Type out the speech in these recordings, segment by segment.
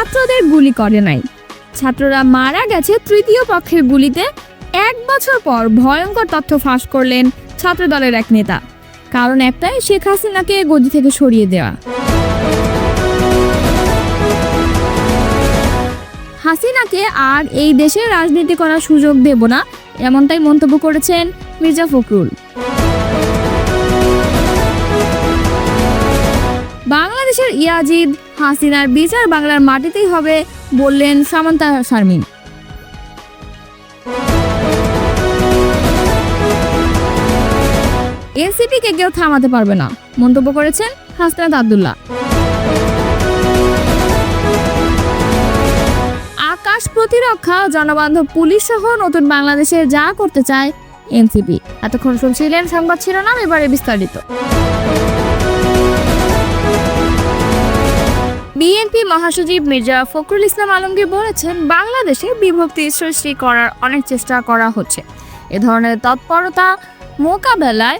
ছাত্রদের গুলি করে নাই। ছাত্ররা মারা গেছে তৃতীয় পক্ষের গুলিতে। এক বছর পর ভয়ঙ্কর তথ্য ফাঁস করলেন ছাত্রদলের এক নেতা। কারণ একটাই, শেখ হাসিনাকে গদি থেকে সরিয়ে দেওয়া। হাসিনাকে আর এই দেশে রাজনীতি করার সুযোগ দেব না, এমনটাই মন্তব্য করেছেন মির্জা ফখরুল। ইয়াজিদ হাসিনার বিচার বাংলার মাটিতেই হবে বললেন সামান্তা শারমিন। এনসিপিকে কেউ থামাতে পারবে না, মন্তব্য করেছেন হাসনাত আবদুল্লাহ। আকাশ প্রতিরক্ষা, জনবান্ধব পুলিশ সহ নতুন বাংলাদেশে যা করতে চায় এনসিপি। এতক্ষণ শুনছিলেন সংবাদ শিরোনাম, এবারে বিস্তারিত। বিএনপি মহাসচিব মির্জা ফখরুল ইসলাম আলমগীর বলেছেন, বাংলাদেশে বিভক্তি সৃষ্টি করার অনেক চেষ্টা করা হচ্ছে। এ ধরনের তৎপরতা মোকাবেলায়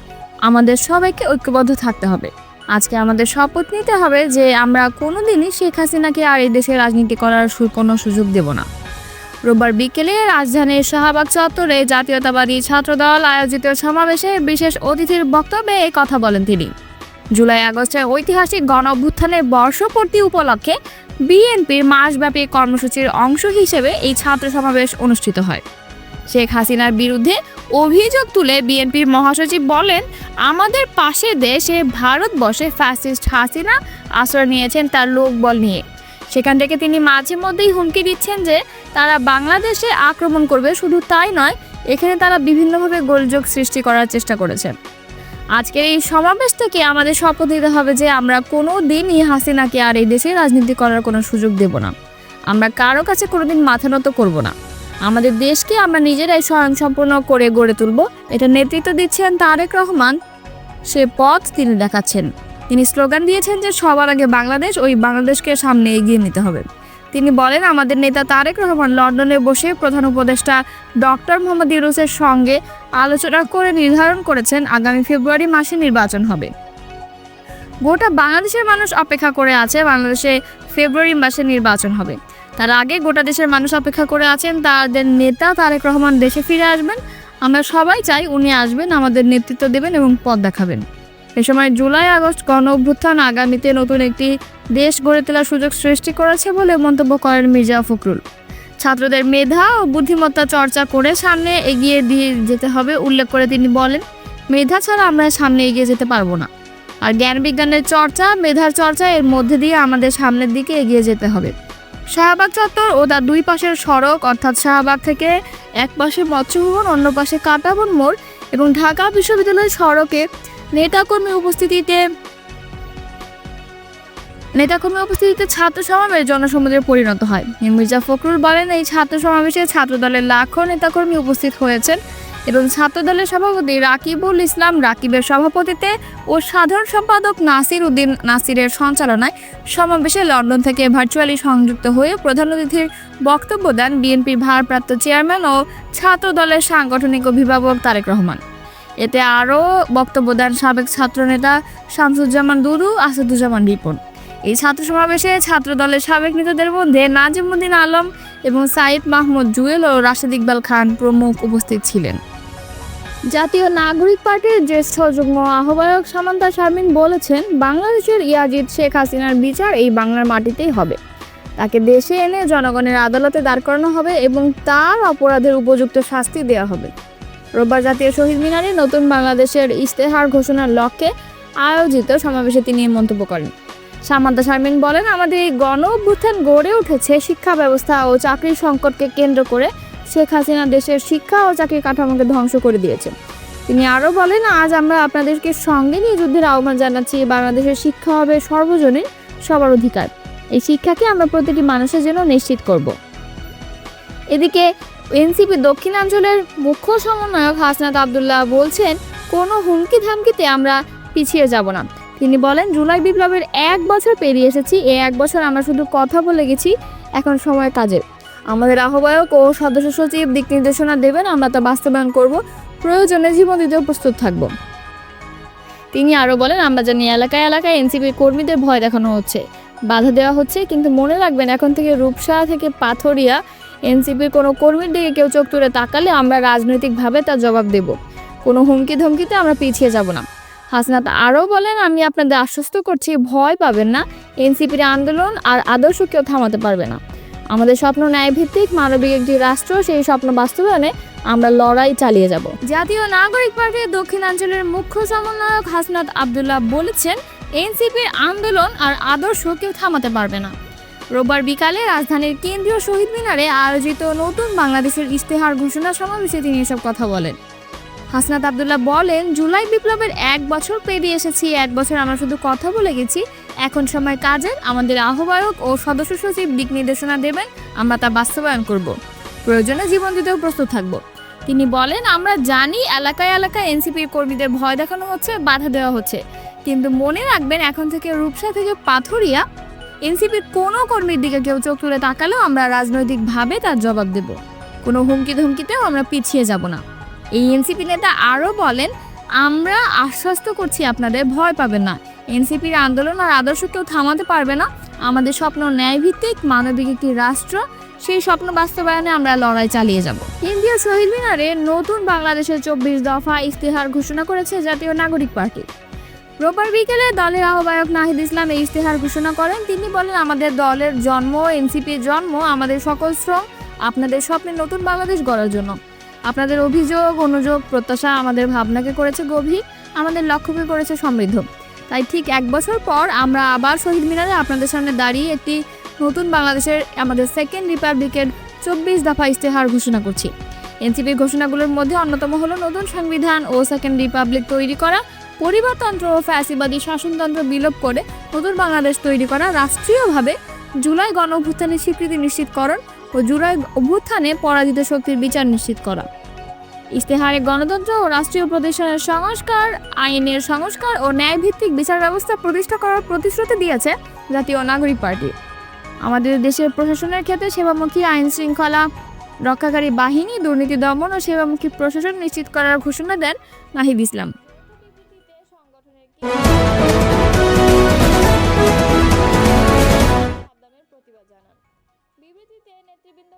আমাদের সবাইকে ঐক্যবদ্ধ থাকতে হবে। আজকে আমাদের শপথ নিতে হবে যে আমরা কোনোদিনই শেখ হাসিনাকে আর এই দেশে রাজনীতি করার কোনো সুযোগ দেব না। রোববার বিকেলে রাজধানীর শাহবাগ চত্বরে জাতীয়তাবাদী ছাত্রদল আয়োজিত সমাবেশে বিশেষ অতিথির বক্তব্যে এই কথা বলেন তিনি। জুলাই আগস্টের ঐতিহাসিক গণ অভ্যুত্থানের বর্ষপূর্তি উপলক্ষে বিএনপির মাসব্যাপী কর্মসূচির অংশ হিসেবে এই ছাত্র সমাবেশ অনুষ্ঠিত হয়। শেখ হাসিনার বিরুদ্ধে অভিযোগ তুলে বিএনপির মহাসচিব বলেন, আমাদের পাশে দেশে ভারতবর্ষে ফ্যাসিস্ট হাসিনা আশ্রয় নিয়েছেন তার লোকবল নিয়ে। সেখান থেকে তিনি মাঝে মধ্যেই হুমকি দিচ্ছেন যে তারা বাংলাদেশে আক্রমণ করবে। শুধু তাই নয়, এখানে তারা বিভিন্নভাবে গোলযোগ সৃষ্টি করার চেষ্টা করেছে আজকের এই সমাবেশ থেকে আমাদের শপথ নিতে হবে যে আমরা কোনো দিনই হাসিনাকে আর এই দেশে রাজনীতি করার কোনো সুযোগ দেব না। আমরা কারও কাছে কোনোদিন মাথা নত করব না। আমাদের দেশকে আমরা নিজেরাই স্বয়ংসম্পূর্ণ করে গড়ে তুলব। এটা নেতৃত্ব দিচ্ছেন তারেক রহমান। সে পথ তিনি দেখাচ্ছেন। তিনি স্লোগান দিয়েছেন যে সবার আগে বাংলাদেশ, ওই বাংলাদেশকে সামনে এগিয়ে নিতে হবে। তিনি বলেন, আমাদের নেতা তারেক রহমান লন্ডনে বসে প্রধান উপদেষ্টা ডক্টর মোহাম্মদ ইউনুসের সঙ্গে আলোচনা করে নির্ধারণ করেছেন, আগামী ফেব্রুয়ারি মাসে নির্বাচন হবে। গোটা বাংলাদেশের মানুষ অপেক্ষা করে আছে, বাংলাদেশে ফেব্রুয়ারি মাসে নির্বাচন হবে। তার আগে গোটা দেশের মানুষ অপেক্ষা করে আছেন, তাদের নেতা তারেক রহমান দেশে ফিরে আসবেন। আমরা সবাই চাই উনি আসবেন, আমাদের নেতৃত্ব দেবেন এবং পথ দেখাবেন। এ সময় জুলাই, আগস্ট গণ অভ্যুত্থান আগামীতে নতুন একটি দেশ গড়ে তোলার সুযোগ সৃষ্টি করেছে বলে মন্তব্য করেন মির্জা ফখরুল। ছাত্রদের মেধা ও বুদ্ধিমত্তা চর্চা করে সামনে এগিয়ে দিয়ে যেতে হবে উল্লেখ করে তিনি বলেন, মেধা ছাড়া আমরা সামনে এগিয়ে যেতে পারব না। আর জ্ঞান বিজ্ঞানের চর্চা, মেধার চর্চা এর মধ্যে দিয়ে আমাদের সামনের দিকে এগিয়ে যেতে হবে। শাহবাগ চত্বর ও তার দুই পাশের সড়ক, অর্থাৎ শাহবাগ থেকে এক পাশে মৎস্যভবন, অন্য পাশে কাটাবন মোড় এবং ঢাকা বিশ্ববিদ্যালয় সড়কে নেতাকর্মী উপস্থিতিতে নেতাকর্মী উপস্থিতিতে ছাত্র সমাবেশ জনসমুদ্রে পরিণত হয়। মির্জা ফখরুল বলেন, এই ছাত্র সমাবেশে ছাত্রদলের লাখো নেতাকর্মী উপস্থিত হয়েছেন এবং ছাত্রদলের সভাপতি রাকিবুল ইসলাম রাকিবের সভাপতিতে ও সাধারণ সম্পাদক নাসির উদ্দিন নাসিরের সঞ্চালনায় সমাবেশে লন্ডন থেকে ভার্চুয়ালি সংযুক্ত হয়ে প্রধান অতিথির বক্তব্য দেন বিএনপির ভারপ্রাপ্ত চেয়ারম্যান ও ছাত্র দলের সাংগঠনিক অভিভাবক তারেক রহমান। এতে আরও বক্তব্য দেন সাবেক ছাত্রনেতা শামসুজ্জামান দুদু, আসাদুজ্জামান রিপন। এই ছাত্র সমাবেশে ছাত্র দলের সাবেক নেতাদের মধ্যে নাজিমুদ্দিন আলম এবং সাইদ মাহমুদ জুয়েল ও রাশেদ ইকবাল খান প্রমুখ উপস্থিত ছিলেন। জাতীয় নাগরিক পার্টির জ্যেষ্ঠ যুগ্ম আহ্বায়ক সামান্তা শারমিন বলেছেন, বাংলাদেশের ইয়াজিদ শেখ হাসিনার বিচার এই বাংলার মাটিতেই হবে। তাকে দেশে এনে জনগণের আদালতে দাঁড় করানো হবে এবং তার অপরাধের উপযুক্ত শাস্তি দেওয়া হবে। রোববার জাতীয় শহীদ মিনারে নতুন বাংলাদেশের ইশতেহার ঘোষণার লক্ষ্যে আয়োজিত সমাবেশে তিনি মন্তব্য করেন। সামান্তা শারমিন বলেন, আমাদের এই গণ অভ্যুত্থান গড়ে উঠেছে শিক্ষা ব্যবস্থা ও চাকরির সংকটকে কেন্দ্র করে শেখ হাসিনা দেশের শিক্ষা ও চাকরির কাঠামোকে ধ্বংস করে দিয়েছে। তিনি আরও বলেন, আজ আমরা আপনাদেরকে সঙ্গে নিয়ে যুদ্ধের আহ্বান জানাচ্ছি, বাংলাদেশের শিক্ষা হবে সর্বজনীন, সবার অধিকার। এই শিক্ষাকে আমরা প্রতিটি মানুষের জন্য নিশ্চিত করব। এদিকে এনসিপি দক্ষিণাঞ্চলের মুখ্য সমন্বয়ক হাসনাত আবদুল্লাহ বলছেন, কোনো হুমকি ধামকিতে আমরা পিছিয়ে যাব না। তিনি বলেন, জুলাই বিপ্লবের এক বছর পেরিয়ে এসেছি এই এক বছর আমরা শুধু কথা বলে গেছি, এখন সময় কাজের। আমাদের আহ্বায়ক ও সদস্য সচিব দিক নির্দেশনা দেবেন, আমরা তা বাস্তবায়ন করব, প্রয়োজনে জীবন দিতেও প্রস্তুত থাকব। তিনি আরও বলেন, আমরা জানি এলাকায় এলাকায় এনসিপির কর্মীদের ভয় দেখানো হচ্ছে। বাধা দেওয়া হচ্ছে, কিন্তু মনে রাখবেন, এখন থেকে রূপসা থেকে পাথরিয়া এনসিপির কোনো কর্মীর দিকে কেউ চোখ তুলে তাকালে আমরা রাজনৈতিকভাবে তার জবাব দেব। কোনো হুমকি ধমকিতে আমরা পিছিয়ে যাব না। হাসনাত আরও বলেন, আমি আপনাদের আশ্বস্ত করছি, ভয় পাবেন না। এনসিপির আন্দোলন আর আদর্শ কেউ থামাতে পারবে না। আমাদের স্বপ্ন ন্যায়ভিত্তিক, মানবিক একটি রাষ্ট্র, সেই স্বপ্ন বাস্তবায়নে আমরা লড়াই চালিয়ে যাব। জাতীয় নাগরিক পার্টির দক্ষিণাঞ্চলের মুখ্য সমন্বয়ক হাসনাত আবদুল্লাহ বলেছেন, এনসিপির আন্দোলন আর আদর্শ কেউ থামাতে পারবে না। রোববার বিকালে রাজধানীর কেন্দ্রীয় শহীদ মিনারে আয়োজিত নতুন বাংলাদেশের ইশতেহার ঘোষণা সমাবেশে তিনি এসব কথা বলেন। হাসনাত আবদুল্লাহ বলেন, জুলাই বিপ্লবের এক বছর পেরিয়ে এসেছি, এক বছর আমরা শুধু কথা বলে গেছি। এখন সময় কাজের, আমাদের আহ্বায়ক ও সদস্য সচিব দিক নির্দেশনা দেবেন, আমরা তা বাস্তবায়ন করব। প্রয়োজনে জীবন দিতেও প্রস্তুত থাকব। তিনি বলেন, আমরা জানি এলাকায় এলাকায় এনসিপির কর্মীদের ভয় দেখানো হচ্ছে, বাধা দেওয়া হচ্ছে। কিন্তু মনে রাখবেন, এখন থেকে রূপসা থেকে পাথরিয়া এনসিপির কোনো কর্মীর দিকে কেউ চোখ তুলে তাকালেও আমরা রাজনৈতিকভাবে তার জবাব দেব। কোনো হুমকি ধমকিতেও আমরা পিছিয়ে যাব না। এই এনসিপি নেতা আরও বলেন, আমরা আশ্বস্ত করছি আপনাদের ভয় পাবেন না। এনসিপির আন্দোলন আর আদর্শ কেউ থামাতে পারবে না। আমাদের স্বপ্ন ন্যায়ভিত্তিক, মানবিক একটি রাষ্ট্র। সেই স্বপ্ন বাস্তবায়নে আমরা লড়াই চালিয়ে যাব। কেন্দ্রীয় শহীদ মিনারে নতুন বাংলাদেশের চব্বিশ দফা ইশতেহার ঘোষণা করেছে জাতীয় নাগরিক পার্টি। রোববার বিকেলে দলের আহ্বায়ক নাহিদ ইসলাম এই ইশতেহার ঘোষণা করেন। তিনি বলেন, আমাদের দলের জন্ম, এনসিপির জন্ম, আমাদের সকল শ্রম, আপনাদের স্বপ্নের নতুন বাংলাদেশ গড়ার জন্য। আপনাদের অভিযোগ, অনুযোগ, প্রত্যাশা আমাদের ভাবনাকে করেছে গভীর, আমাদের লক্ষ্যকে করেছে সমৃদ্ধ। তাই ঠিক এক বছর পর আমরা আবার শহীদ মিনারে আপনাদের সামনে দাঁড়িয়ে একটি নতুন বাংলাদেশের, আমাদের সেকেন্ড রিপাবলিকের চব্বিশ দফা ইশতেহার ঘোষণা করছি। এনসিপির ঘোষণাগুলোর মধ্যে অন্যতম হলো, নতুন সংবিধান ও সেকেন্ড রিপাবলিক তৈরি করা পরিবারতন্ত্র ও ফ্যাসিবাদী শাসনতন্ত্র বিলোপ করে নতুন বাংলাদেশ তৈরি করা রাষ্ট্রীয়ভাবে জুলাই গণ অভ্যুত্থানের স্বীকৃতি নিশ্চিতকরণ ও জুলাই অভ্যুত্থানে পরাজিত শক্তির বিচার নিশ্চিত করা। ইশতেহারে গণতন্ত্র ও রাষ্ট্রীয় প্রতিষ্ঠানের সংস্কার, আইনের সংস্কার ও ন্যায়ভিত্তিক বিচার ব্যবস্থা প্রতিষ্ঠা করার প্রতিশ্রুতি দিয়েছে জাতীয় নাগরিক পার্টি। আমাদের দেশের প্রশাসনের ক্ষেত্রে সেবামুখী আইন শৃঙ্খলা রক্ষাকারী বাহিনী, দুর্নীতি দমন ও সেবামুখী প্রশাসন নিশ্চিত করার ঘোষণা দেন নাহিদ ইসলাম। প্রতিবাদ জানান। বিবৃতিতে নেতৃবৃন্দ